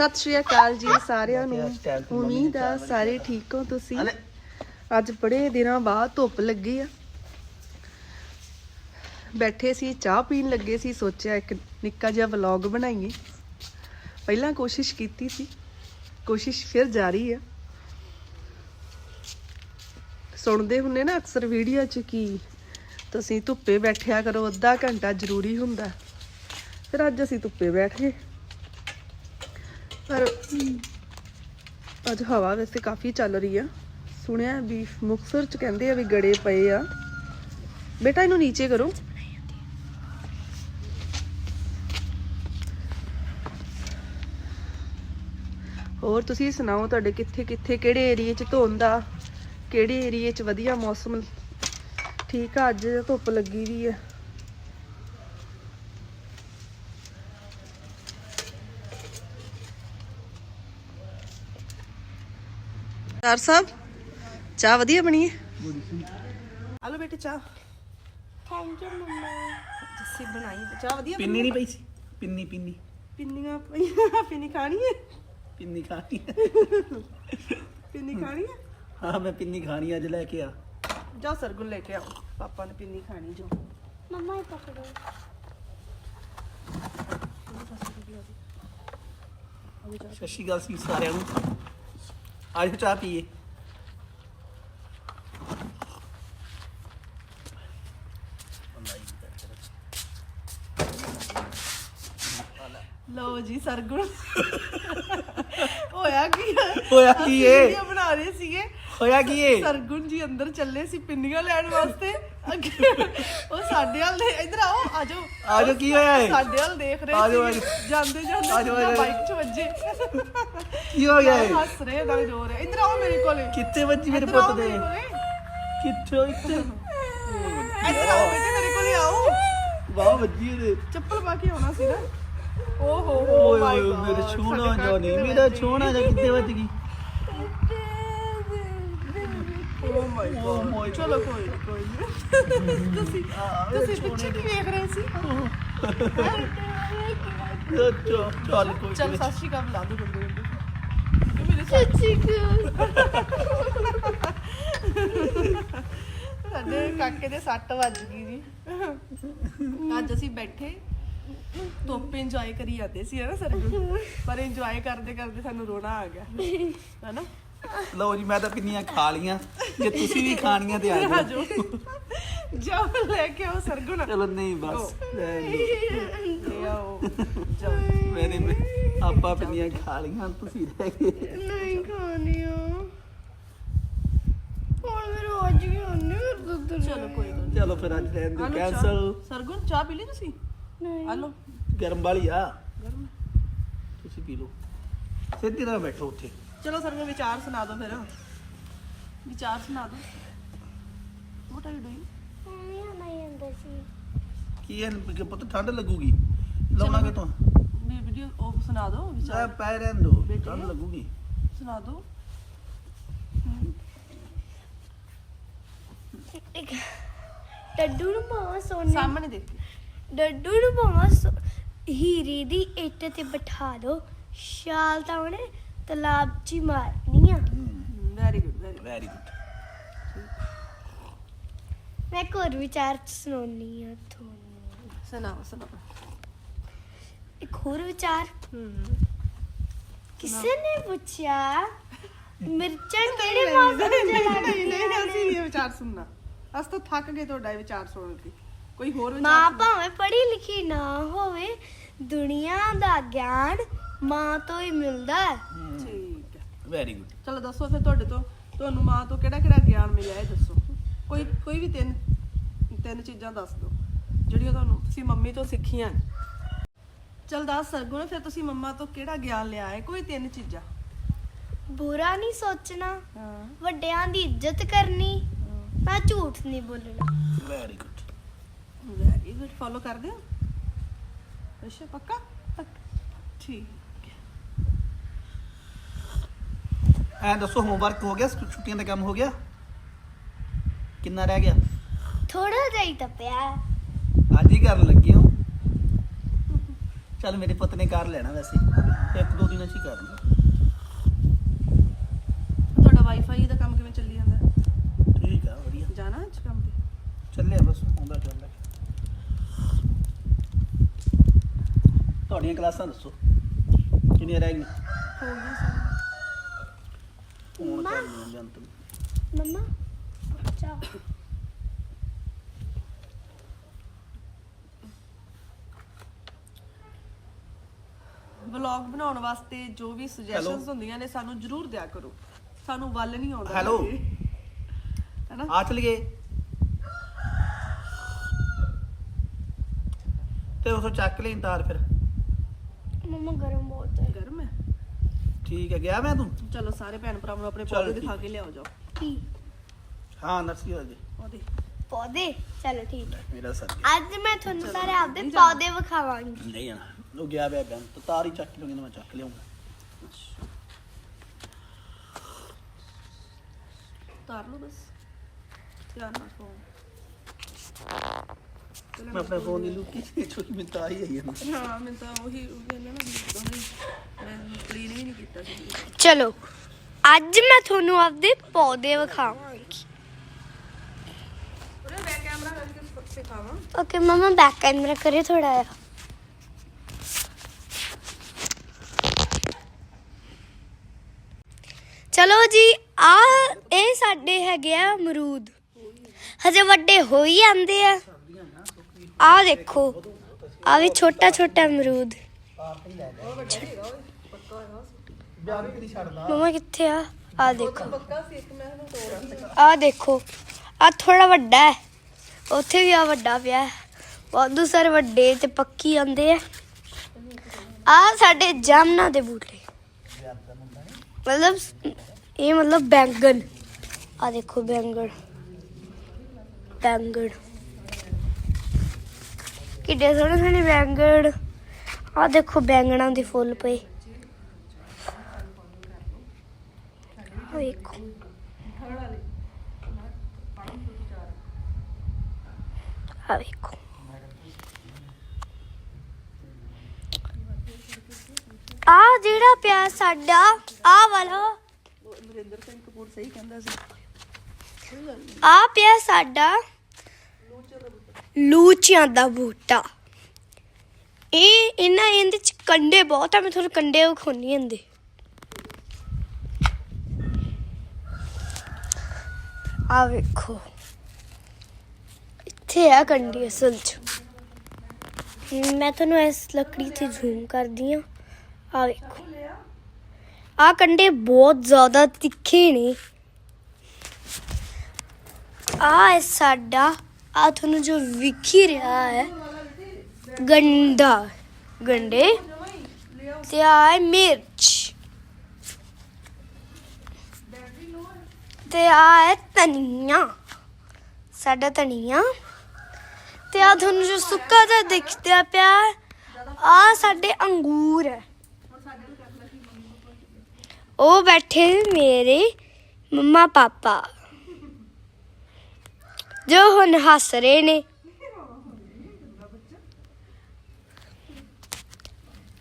ਸਤਿ ਸ਼੍ਰੀ ਅਕਾਲ ਜੀ ਸਾਰਿਆਂ ਨੂੰ। ਉਮੀਦ ਆ ਸਾਰੇ ਠੀਕ ਹੋ ਤੁਸੀਂ? ਅੱਜ ਬੜੇ ਦਿਨਾਂ ਬਾਅਦ ਧੁੱਪ ਲੱਗੀ ਆ। ਬੈਠੇ ਸੀ ਚਾਹ ਪੀਣ ਲੱਗੇ ਸੀ ਸੋਚਿਆ ਇੱਕ ਨਿੱਕਾ ਜਿਹਾ ਵਲੌਗ ਬਣਾਈਏ। ਪਹਿਲਾਂ ਕੋਸ਼ਿਸ਼ ਕੀਤੀ ਸੀ ਕੋਸ਼ਿਸ਼ ਫਿਰ ਜਾਰੀ ਆ। ਸੁਣਦੇ ਹੁੰਨੇ ਨਾ ਅਕਸਰ ਵੀਡੀਓ 'ਚ ਕਿ ਤੁਸੀਂ ਧੁੱਪੇ ਬੈਠਿਆ ਕਰੋ ਅੱਧਾ ਘੰਟਾ ਜ਼ਰੂਰੀ ਹੁੰਦਾ। ਫਿਰ ਅੱਜ ਅਸੀਂ ਧੁੱਪੇ ਬੈਠ ਗਏ। ਪਰ ਅੱਜ ਹਵਾ ਵੈਸੇ ਕਾਫੀ ਚੱਲ ਰਹੀ ਆ। ਸੁਣਿਆ ਵੀ ਮੁਕਸਰ ਚ ਕਹਿੰਦੇ ਆ ਵੀ ਗੜੇ ਪਏ ਆ। ਬੇਟਾ, ਇਹਨੂੰ ਨੀਚੇ ਕਰੋ। ਹੋਰ ਤੁਸੀਂ ਸੁਣਾਓ ਤੁਹਾਡੇ ਕਿੱਥੇ ਕਿੱਥੇ, ਕਿਹੜੇ ਏਰੀਏ ਚ ਧੁੰਦ ਆ? ਕਿਹੜੇ ਏਰੀਏ ਚ ਵਧੀਆ ਮੌਸਮ? ਠੀਕ ਆ, ਅੱਜ ਧੁੱਪ ਲੱਗੀ ਵੀ ਆ। ਸਰ ਸਾਹਿਬ ਚਾਹ ਵਧੀਆ ਬਣੀ ਹੈ? ਆਲੋ ਬੇਟੇ ਚਾਹ। ਥੈਂਕ ਯੂ ਮੰਮਾ। ਜੱਸੀ ਬਣਾਈ। ਚਾਹ ਵਧੀਆ ਪਿੰਨੀ ਨਹੀਂ ਪਈ ਸੀ। ਪਿੰਨੀ ਪਿੰਨੀ। ਪਿੰਨੀਆਂ ਪਈਆਂ। ਪਿੰਨੀ ਖਾਣੀ ਹੈ? ਪਿੰਨੀ ਖਾਣੀ ਹੈ। ਪਿੰਨੀ ਖਾਣੀ ਹੈ? ਹਾਂ ਮੈਂ ਪਿੰਨੀ ਖਾਣੀ ਅੱਜ ਲੈ ਕੇ ਆ। ਜਾਓ ਸਰਗੁਣ ਲੈ ਕੇ ਆਓ। ਪਾਪਾ ਨੇ ਪਿੰਨੀ ਖਾਣੀ ਜੋ। ਮੰਮਾ ਹੀ ਪਕੜੋ ਸਤਿ ਸ਼੍ਰੀ ਅਕਾਲ ਸੀ ਸਾਰਿਆਂ ਨੂੰ। ਆਜੋ ਚਾਹ ਪੀਏ ਲਓ ਜੀ ਸਰਗੁਣ ਹੋਇਆ ਕੀ ਹੈ? ਹੋਇਆ ਕੀ ਅਸੀਂ ਏ? ਵੀਡੀਓ ਬਣਾ ਰਹੇ ਸੀਗੇ ਹੋਇਆ ਕੀ ਏ? ਸਰਗੁਣ ਜੀ ਅੰਦਰ ਚੱਲੇ ਸੀ ਪਿੰਨੀਆਂ ਲੈਣ ਵਾਸਤੇ। ਅੱਗੇ ਉਹ ਸਾਡੇ ਵੱਲ ਦੇ ਇੱਧਰ ਆਓ ਆਜੋ ਆਜੋ ਕੀ ਹੋਇਆ ਏ? ਸਾਡੇ ਵੱਲ ਦੇਖ ਰਹੇ ਆਜੋ, ਸੀ ਆਜੋ। ਜਾਂਦੇ ਜਾਂਦੇ ਆਜੋ। ਬਾਈਕ 'ਚ ਵੱਜੇ। ਕੀ ਹੋ ਗਿਆ ਏ? ਹੱਸ ਰਹੇ ਨਾਲ ਰੋ ਰਹੇ। ਇੱਧਰ ਆਓ ਮੇਰੇ ਕੋਲੇ। ਕਿੱਥੇ ਵੱਜੀ ਮੇਰੇ ਇੱਧਰ ਆਓ ਪੁੱਤ ਦੇ? ਮੇਰੇ ਕੋਲੇ। ਕਿੱਥੇ ਇੱਥੇ? ਇੱਧਰ ਆਓ ਬੇਟੇ ਮੇਰੇ ਕੋਲੇ ਆਓ। ਵਾਹ ਵੱਜੀ ਇਹਦੇ। ਚੱਪਲ ਪਾ ਕੇ ਆਉਣਾ ਸੀ ਨਾ। ਓ ਹੋ ਹੋ ਓਏ my ਓਏ God, ਮੇਰੇ ਸਾਡੇ ਛੋਣਾ ਕਾਕੇ ਜੋ ਨਹੀਂ ਦੇ ਮੇਰਾ। ਛੋਣਾ ਜੋ ਕਿੱਥੇ ਵੱਜ ਗਈ? ਓ ਮਾਈ ਚਲੋ ਕੋਈ ਕੋਈ ਤੁਸੀਂ ਤੁਸੀਂ ਪਿੱਛੇ ਕੀ ਵੇਖ ਰਹੇ ਸੀ ਚੱਲ ਚੱਲ ਕੋਈ ਚਲ ਸਤਿ ਸ਼੍ਰੀ ਅਕਾਲ ਬੁਲਾ ਦੋ ਗੁੰਡੇ ਮੇਰੇ ਸਾਥ ਸੱਚੀ ਗੱਲ ਸਾਡੇ ਕਾਕੇ ਦੇ ਸੱਟ ਵੱਜ ਗਈ ਜੀ ਅੱਜ ਅਸੀਂ ਬੈਠੇ ਧੁੱਪ ਇੰਜੋਏ ਕਰੀ ਜਾਂਦੇ ਸੀ ਹਨਾ ਸਰ ਪਰ ਇੰਜੋਏ ਕਰਦੇ ਕਰਦੇ ਸਾਨੂੰ ਰੋਣਾ ਆ ਗਿਆ ਹਨਾ ਲਓ ਜੀ ਮੈਂ ਤਾਂ ਪਿੰਨੀਆਂ ਖਾ ਲੀਆਂ ਜੇ ਤੁਸੀਂ ਵੀ ਖਾਣੀਆਂ ਤੇ ਆ ਆ ਜਾਓ। ਜਾਓ ਜਾਓ ਲੈ ਕੇ ਆਓ ਸਰਗੁਣ। ਚਲੋ ਨਹੀਂ ਬਸ ਰਹਿਣ ਦਿਓ। ਲੈ ਆਓ। ਜਾਓ ਮੈਨੇ ਵੀ- ਆਪਾਂ ਪਿੰਨੀਆਂ ਖਾ ਲੀਆਂ ਤੁਸੀਂ ਰਹਿ ਗਏ ਨਹੀਂ ਖਾਣੀ ਆ। ਹੁਣ ਵੀ ਮੇਰੇ ਚਲੋ ਕੋਈ ਗੱਲ ਚਲੋ ਫਿਰ ਅੱਜ ਰਹਿਣ ਦਿਓ ਕੈਂਸਲ ਚਾਹ। ਸਰਗੁਣ ਚਾਹ ਪੀ ਲਈ ਤੁਸੀਂ? ਨਹੀਂ। ਆਲੋ। ਗਰਮ ਵਾਲੀ ਆ। ਗਰਮ। ਤੁਸੀਂ ਪੀ ਲਓ। ਸਿੱਧੀ ਤਰ੍ਹਾਂ ਬੈਠੋ ਉੱਥੇ। ਚਲੋ ਸਰਗੁਣ ਵਿਚਾਰ ਸੁਣਾ ਦਿਓ ਫਿਰ। ਵਿਚਾਰ ਸੁਣਾ ਦਿਓ। What are you doing mummy ਨਹੀਂ ਅੰਦਰ ਸੀ ਕੀ ਹੈ ਕਿ ਪੁੱਤ ਠੰਡ ਲੱਗੂਗੀ। ਲਾਉਣਾ ਕਿਤੋਂ ਵੀ ਵੀਡੀਓ ਉਹ ਸੁਣਾ ਦਿਓ ਚਾਹ ਵਿਚਾਰ ਪੈ ਰਹਿਣ ਦੋ ਬੇਟੀ। ਠੰਡ ਲੱਗੂਗੀ। ਸੁਣਾ ਦਿਓ। ਇੱਕ ਡੱਡੂ ਨੂੰ ਪਾਵਾਂ ਸੋਨੇ। ਸਾਹਮਣੇ ਦੇਖ। ਡੱਡੂ ਨੂੰ ਪਾਵਾਂ ਸੋ- ਹੀਰੇ ਦੀ ਇੱਟ ਤੇ ਬਿਠਾ ਦੋ ਸ਼ਾਲ ਤਾਂ ਉਹਨੇ ਤਲਾਬ 'ਚ ਹੀ ਮਾਰਨੀ ਆ। Very good very very good ਮੈਂ ਇੱਕ ਹੋਰ ਵਿਚਾਰ ਸੁਣਾਉਣੀ ਆ ਤੁਹਾਨੂੰ। ਸੁਣਾਓ ਸੁਣਾਓ। ਇੱਕ ਹੋਰ ਵਿਚਾਰ। ਹੂੰ। ਕਿਸੇ ਨੇ ਪੁੱਛਿਆ ਮਿਰਚਾਂ ਕਿਹੜੇ ਮੌਸਮ 'ਚ ਨਹੀਂ ਲੱਗਦੀਆਂ ਨਹੀਂ ਅਸੀਂ ਇਹ ਵਿਚਾਰ ਸੁਣਨਾ। ਅਸ ਤਾਂ ਥੱਕ ਗਏ ਤੁਹਾਡਾ ਇਹ ਵਿਚਾਰ ਸੁਣ ਕੇ ਕੋਈ ਹੋਰ ਵਿਚਾਰ ਮਾਂ। ਭਾਵੇਂ ਪੜ੍ਹੀ ਲਿਖੀ ਨਾ ਹੋਵੇ ਦੁਨੀਆ ਦਾ ਗਿਆਨ ਮਾਂ ਤੋਂ ਹੀ ਮਿਲਦਾ ਹੈ। ਠੀਕ ਹੈ। ਵੈਰੀ ਗੁੱਡ ਚਲੋ ਦੱਸੋ ਫਿਰ ਤੁਹਾਡੇ ਤੋਂ ਤੁਹਾਨੂੰ ਮਾਂ ਤੋਂ ਕਿਹੜਾ ਕਿਹੜਾ ਗਿਆਨ ਮਿਲਿਆ ਇਹ ਦੱਸੋ। ਕੋਈ ਕੋਈ ਵੀ ਤਿੰਨ ਤਿੰਨ ਚੀਜ਼ਾਂ ਦੱਸ ਦਿਓ ਜਿਹੜੀਆਂ ਤੁਹਾਨੂੰ ਤੁਸੀਂ ਮੰਮੀ ਤੋਂ ਸਿੱਖੀਆਂ ਚਲ ਦੱਸ ਸਰਗੁਣ ਫਿਰ ਤੁਸੀਂ ਮੰਮਾ ਤੋਂ ਕਿਹੜਾ ਗਿਆਨ ਲਿਆ ਹੈ? ਕੋਈ ਤਿੰਨ ਚੀਜ਼ਾਂ। ਬੁਰਾ ਨਹੀਂ ਸੋਚਣਾ ਹਾਂ। ਵੱਡਿਆਂ ਦੀ ਇੱਜ਼ਤ ਕਰਨੀ ਮੈਂ ਝੂਠ ਨਹੀਂ ਬੋਲਣਾ। Very good very good follow ਕਰਦੇ ਹੋ? ਅੱਛਾ ਪੱਕਾ। ਠੀਕ। ਐ ਦੱਸੋ ਹੋਮਵਰਕ ਹੋ ਗਿਆ ਛੁੱਟੀਆਂ ਦਾ ਕੰਮ ਹੋ ਗਿਆ? ਕਿੰਨਾ ਰਹਿ ਗਿਆ? ਥੋੜਾ ਜਿਹਾ ਹੀ ਤਾਂ ਅੱਜ ਹੀ ਕਰਨ ਲੱਗੇ ਹੋ? ਚੱਲ ਮੇਰੇ ਪੁੱਤ ਨੇ ਕਰ ਲੈਣਾ ਵੈਸੇ। ਇੱਕ ਦੋ ਦਿਨਾਂ ਚ ਹੀ ਕਰ ਲੂ ਤੁਹਾਡਾ ਵਾਈਫਾਈ ਦਾ ਕੰਮ ਕਿਵੇਂ ਚੱਲੀ ਜਾਂਦਾ? ਠੀਕ ਆ ਵਧੀਆ। ਜਾਣਾ ਅੱਜ ਕੰਮ ਤੇ? ਚੱਲਿਆ ਬਸ ਆਉਂਦਾ ਚੱਲਦਾ। ਤੁਹਾਡੀਆਂ ਕਲਾਸਾਂ ਦੱਸੋ। ਕਿੰਨੀਆਂ ਰਹਿ ਗਈਆਂ? ਹੋ ਗਿਆ ਸਾਰਾ ਵਲੌਗ ਬਣਾਉਣ ਵਾਸਤੇ ਜੋ ਵੀ ਸੁਜੈਸ਼ਨਸ? ਹੁੰਦੀਆਂ ਨੇ ਸਾਨੂੰ ਜਰੂਰ ਦਿਆ ਕਰੋ। ਸਾਨੂੰ ਵੱਲ ਨਹੀਂ ਆਉਂਦਾ Hello? ਹੈਨਾ? ਆ ਚਲ ਗਏ ਤੇ ਉਸੋ ਚੱਕ ਲਈ ਤਾਰ ਫਿਰ। ਮੰਮਾ ਗਰਮ ਬਹੁਤ ਹੈ। ਠੀਕ ਹੈ ਗਿਆ ਮੈਂ ਤੂੰ? ਚਲੋ ਸਾਰੇ ਭੈਣ ਭਰਾ ਨੂੰ ਆਪਣੇ ਚਲੋ ਪੌਦੇ ਠੀਕ। ਦਿਖਾ ਕੇ ਲਿਆਓ ਜਾਓ। ਕੀ? ਹਾਂ ਨਰਸੀ ਹੋ ਗਈ ਪੌਦੇ। ਪੌਦੇ? ਚਲੋ ਠੀਕ। ਹੈ ਮੇਰਾ ਸਰ ਅੱਜ ਮੈਂ ਤੁਹਾਨੂੰ ਸਾਰੇ ਆਪਦੇ ਪੌਦੇ ਵਿਖਾਵਾਂਗੀ। ਨਹੀਂ ਜਾਣਾ। ਉਹ ਗਿਆ ਬੈ ਬੈਂ ਤਾਂ। ਤਾਰ ਚੱਕ ਲੂੰਗੀ ਮੈਂ ਚੱਕ ਲਿਆਉਂਗਾ। ਉਤਾਰ ਲਓ ਬਸ। ਧਿਆਨ ਨਾਲ ਫੋਨ ਮੈਂ ਆਪਣੇ ਫੋਨ ਦੀ ਲੁੱਕੀ ਛੋਟੀ ਮੈਂ ਤਾਂ ਹੀ ਆਈ ਹੈ ਹਾਂ ਮੈਂ ਤਾਂ ਉਹੀ ਉਹ ਕਹਿੰਦਾ ਨਾ ਮੈਂ ਕਲੀਨ ਵੀ ਨਹੀਂ ਕੀਤਾ ਸੀ। ਚਲੋ ਅੱਜ ਮੈਂ ਤੁਹਾਨੂੰ ਆਪਦੇ ਪੌਦੇ ਵਿਖਾਵਾਂਗੀ। ਉਹਨੇ ਬੈਕ ਕੈਮਰਾ ਕਰਕੇ ਸਿਖਾਵਾਂ ਓਕੇ ਮਮਾ ਬੈਕ ਕੈਮਰਾ ਕਰੇ ਥੋੜਾ ਜਿਹਾ। ਚਲੋ ਜੀ ਆ ਇਹ ਸਾਡੇ ਹੈਗੇ ਆ ਅਮਰੂਦ। ਹਜੇ ਵੱਡੇ ਹੋ ਹੀ ਆਂਦੇ ਆ। ਆ ਦੇਖੋ ਆ ਵੀ ਛੋਟਾ ਛੋਟਾ ਅਮਰੂਦ। ਬਿਆਹ ਮਮਾ ਕਿੱਥੇ ਆ? ਆ ਦੇਖੋ। ਪੱਕਾ ਆ ਦੇਖੋ ਆ ਥੋੜਾ ਵੱਡਾ ਹੈ। ਉੱਥੇ ਵੀ ਆ ਵੱਡਾ ਪਿਆ ਹੈ। ਵਾਧੂ ਸਾਰੇ ਵੱਡੇ ਤੇ ਪੱਕੀ ਆਂਦੇ ਆ। ਆ ਸਾਡੇ ਜਾਮਨਾ ਦੇ ਬੂਟੇ। ਮਤਲਬ ਇਹ ਮਤਲਬ ਬੈਂਗਣ। ਆ ਦੇਖੋ ਬੈਂਗਣ। ਬੈਂਗਣ। ਕਿੱਡੇ ਸੋਹਣੇ ਸੋਹਣੇ ਬੈਂਗਣ। ਆ ਦੇਖੋ ਬੈਂਗਣਾਂ ਦੇ ਫੁੱਲ ਪਏ। ਆ ਵੇਖੋ। ਆ ਵੇਖੋ। ਆ ਜਿਹੜਾ ਪਿਆ ਸਾਡਾ ਆ ਵਾਲਾ। ਉਹ ਨਰਿੰਦਰ ਸਿੰਘ ਕਪੂਰ ਸਹੀ ਕਹਿੰਦਾ ਸੀ। ਆ ਪਿਆ ਸਾਡਾ। ਲੂਚਿਆਂ ਦਾ ਬੂਟਾ। ਇਹ ਇਹਨਾਂ ਇਹਦੇ ਚ ਕੰਡੇ ਬਹੁਤ ਆ, ਮੈਂ ਤੁਹਾਨੂੰ ਕੰਡੇ ਵਿਖਾਉਣੀ ਹੁੰਦੇ ਆ ਵੇਖੋ। ਇੱਥੇ ਆ ਕੰਡੇ ਅਸਲ ਚ। ਮੈਂ ਤੁਹਾਨੂੰ ਇਸ ਲੱਕੜੀ ਤੇ ਜ਼ੂਮ ਕਰਦੀ ਆ। ਆ ਵੇਖੋ। ਆ ਕੰਡੇ ਬਹੁਤ ਜ਼ਿਆਦਾ ਤਿੱਖੇ ਨੇ। ਆ ਸਾਡਾ ਆ ਤੁਹਾਨੂੰ ਜੋ ਵਿਖ ਰਿਹਾ ਹੈ, ਗੰਡਾ, ਗੰਡੇ ਤੇ ਆ ਹੈ ਮਿਰਚ ਤੇ ਆ ਹੈ ਧਨੀਆ, ਸਾਡਾ ਧਨੀਆ ਤੇ ਆ ਤੁਹਾਨੂੰ ਜੋ ਸੁੱਕਾ ਜਿਹਾ ਦਿਖਦਾ ਪਿਆ, ਆ ਸਾਡੇ ਅੰਗੂਰ ਹੈ। ਉਹ ਬੈਠੇ ਮੇਰੇ ਮੰਮਾ ਪਾਪਾ ਜੋ ਹੁਣ ਹੱਸ ਰਹੇ ਨੇ।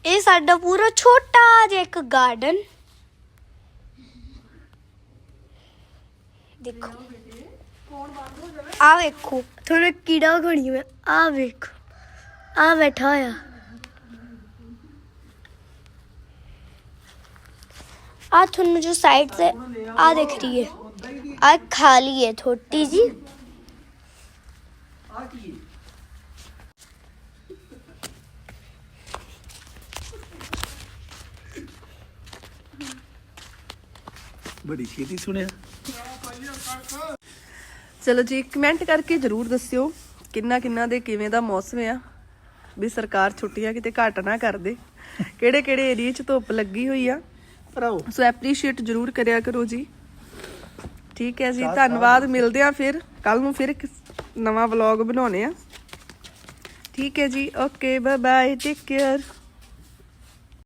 ਇਹ ਸਾਡਾ ਪੂਰਾ ਛੋਟਾ ਜਿਹਾ ਇੱਕ ਗਾਰਡਨ ਦੇਖੋ। ਆ ਵੇਖੋ ਤੁਹਾਨੂੰ ਕੀੜਾ ਘਣੀ ਮੈਂ ਆ ਵੇਖੋ ਆ ਬੈਠਾ ਹੋਇਆ। ਆ ਤੁਹਾਨੂੰ ਜੋ ਸਾਈਡ ਤੇ ਆ ਦਿਖ ਰਹੀ ਹੈ। ਆ ਖਾਲੀ ਹੈ ਥੋਟੀ ਜੀ ਆ ਕੀ ਬੜੀ ਛੇਤੀ ਸੁਣਿਆ। ਚਲੋ ਜੀ ਕਮੈਂਟ ਕਰਕੇ ਜਰੂਰ ਦੱਸਿਓ ਕਿੰਨਾ ਕਿੰਨਾ ਦੇ ਕਿਵੇਂ ਦਾ ਮੌਸਮ ਆ। ਵੀ ਸਰਕਾਰ ਛੁੱਟੀਆਂ ਕਿਤੇ ਘੱਟ ਨਾ ਕਰ ਦੇ। ਕਿਹੜੇ ਕਿਹੜੇ ਏਰੀਆ 'ਚ ਧੁੱਪ ਲੱਗੀ ਹੋਈ ਆ। ਭਰਾਓ। ਸੋ ਐਪਰੀਸ਼ੀਏਟ ਜਰੂਰ ਕਰਿਆ ਕਰੋ ਜੀ। ਠੀਕ ਹੈ ਜੀ ਧੰਨਵਾਦ ਮਿਲਦੇ ਆ ਫਿਰ। ਕੱਲ ਨੂੰ ਫਿਰ ਨਵਾਂ ਵਲੌਗ ਬਣਾਉਣੇ ਆ। ਠੀਕ ਹੈ ਜੀ okay bye bye take care